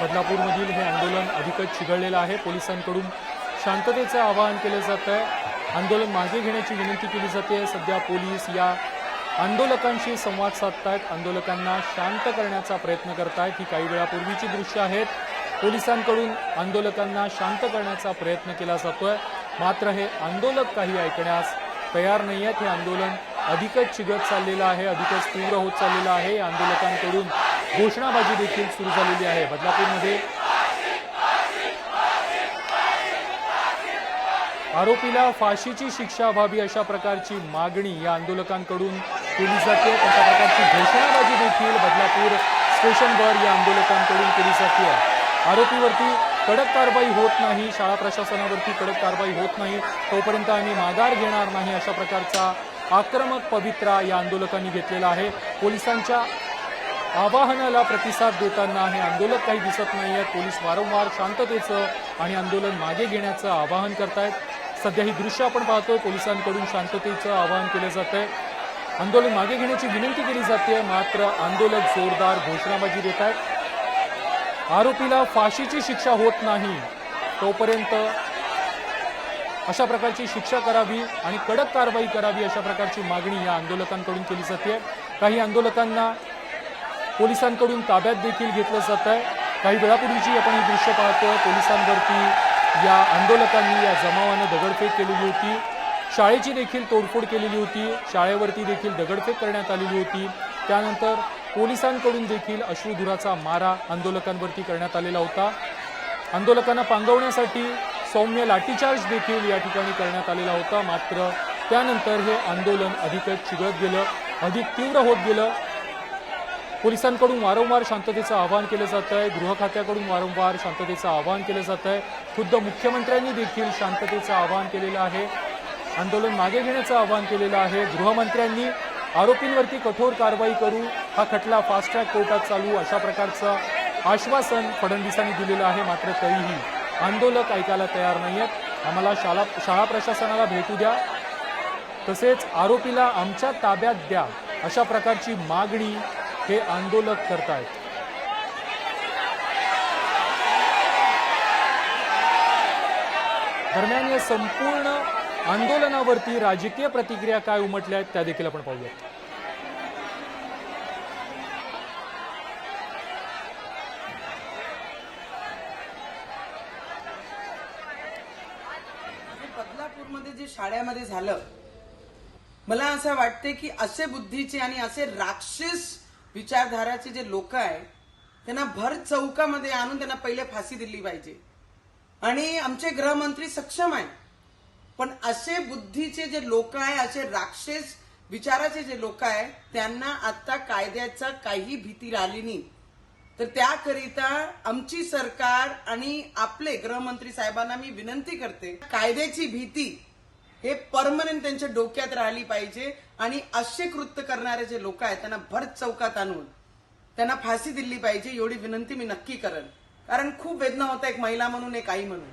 बदलापूरमधील हे आंदोलन अधिकच चिघळलेलं आहे. पोलिसांकडून शांततेचं आवाहन केलं जात आहे आंदोलन मागे घेण्याची विनंती केली जाते. सध्या पोलीस या आंदोलकांशी संवाद साधतायत. आंदोलकांना शांत करण्याचा प्रयत्न करतायत. ही काही वेळापूर्वीची दृश्य आहेत. पोलिसांकडून आंदोलकांना शांत करण्याचा प्रयत्न केला जातोय. मात्र हे आंदोलक काही ऐकण्यास तयार नाही आहेत हे आंदोलन अधिकच चिघत चाललेलं आहे. अधिकच तीव्र होत चाललेलं आहे. आंदोलकांकडून घोषणाबाजी देखील सुरू झालेली आहे. बदलापूरमध्ये आरोपीला फाशीची शिक्षा व्हावी अशा प्रकारची मागणी या आंदोलकांकडून केली जाते. अशा प्रकारची घोषणाबाजी देखील बदलापूर स्टेशनवर या आंदोलकांकडून केली जाते. आरोपीवरती कडक कारवाई होत नाही शाळा प्रशासनावरती कडक कारवाई होत नाही तोपर्यंत आम्ही माघार घेणार नाही अशा प्रकारचा आक्रमक पवित्रा या आंदोलकांनी घेतलेला आहे. पोलिसांच्या आवाहनाला प्रतिसाद देताना हे आंदोलक काही दिसत नाही आहेत पोलीस वारंवार शांततेचं आणि आंदोलन मागे घेण्याचं आवाहन करतायत. सध्या ही दृश्य आपण पाहतोय. पोलिसांकडून शांततेचं आवाहन केलं जात आहे आंदोलन मागे घेण्याची विनंती केली जाते मात्र आंदोलक जोरदार घोषणाबाजी देत आहेत आरोपीला फाशीची शिक्षा होत नाही. तोपर्यंत अशा प्रकारची शिक्षा करावी आणि कडक कारवाई करावी अशा प्रकारची मागणी या आंदोलकांकडून केली जाते काही आंदोलकांना पोलिसांकडून ताब्यात देखील घेतलं जात आहे. काही वेळापूर्वीची आपण ही दृश्य पाहतोय. पोलिसांवरती या आंदोलकांनी या जमावानं दगडफेक केलेली होती. शाळेची देखील तोडफोड केलेली होती. शाळेवरती देखील दगडफेक करण्यात आलेली होती. त्यानंतर पोलिसांकडून देखील अश्रुधुराचा मारा आंदोलकांवरती करण्यात आलेला होता. आंदोलकांना पांगवण्यासाठी सौम्य लाठीचार्ज देखील या ठिकाणी करण्यात आलेला होता. मात्र त्यानंतर हे आंदोलन अधिकच चिघळत गेलं. अधिक तीव्र होत गेलं. पोलिसांकडून वारंवार शांततेचं आवाहन केलं जात आहे. गृह खात्याकडून वारंवार शांततेचं आवाहन केलं जात आहे. खुद्द मुख्यमंत्र्यांनी देखील शांततेचं आवाहन केलेलं आहे. आंदोलन मागे घेण्याचं आवाहन केलेलं आहे. गृहमंत्र्यांनी आरोपींवरती कठोर कारवाई करू. हा खटला फास्ट ट्रॅक कोर्टात चालू. अशा प्रकारचं आश्वासन फडणवीसांनी दिलेलं आहे. मात्र तरीही आंदोलक ऐकायला तयार नाही आहेत आम्हाला शाळा शाळा प्रशासनाला भेटू द्या. तसेच आरोपीला आमच्या ताब्यात द्या. अशा प्रकारची मागणी हे आंदोलक करतायत. दरम्यान या संपूर्ण आंदोलनावरती राजकीय प्रतिक्रिया काय उमटल्या आहेत त्या देखील आपण पाहूयात. हे बदलापूरमध्ये जे शाळेमध्ये झालं मला असं वाटते की असे बुद्धीचे आणि असे राक्षस विचारधाराचे जे लोक आहे त्यांना भर चौकामध्ये आणून त्यांना पहिले फाशी दिली पाहिजे. आणि आमचे गृहमंत्री सक्षम आहे पण असे बुद्धीचे जे लोक आहे असे राक्षस विचाराचे जे लोक आहे त्यांना आता कायद्याचा काही भीती राहिली नाही. तर त्याकरिता आमची सरकार आणि आपले गृहमंत्री साहेबांना मी विनंती करते कायद्याची भीती हे परमनंट त्यांच्या डोक्यात राहिली पाहिजे आणि असे कृत्य करणारे जे लोक आहेत त्यांना भर चौकात आणून त्यांना फाशी दिली पाहिजे एवढी विनंती मी नक्की करेन. कारण खूप वेदना होता एक महिला म्हणून एक आई म्हणून.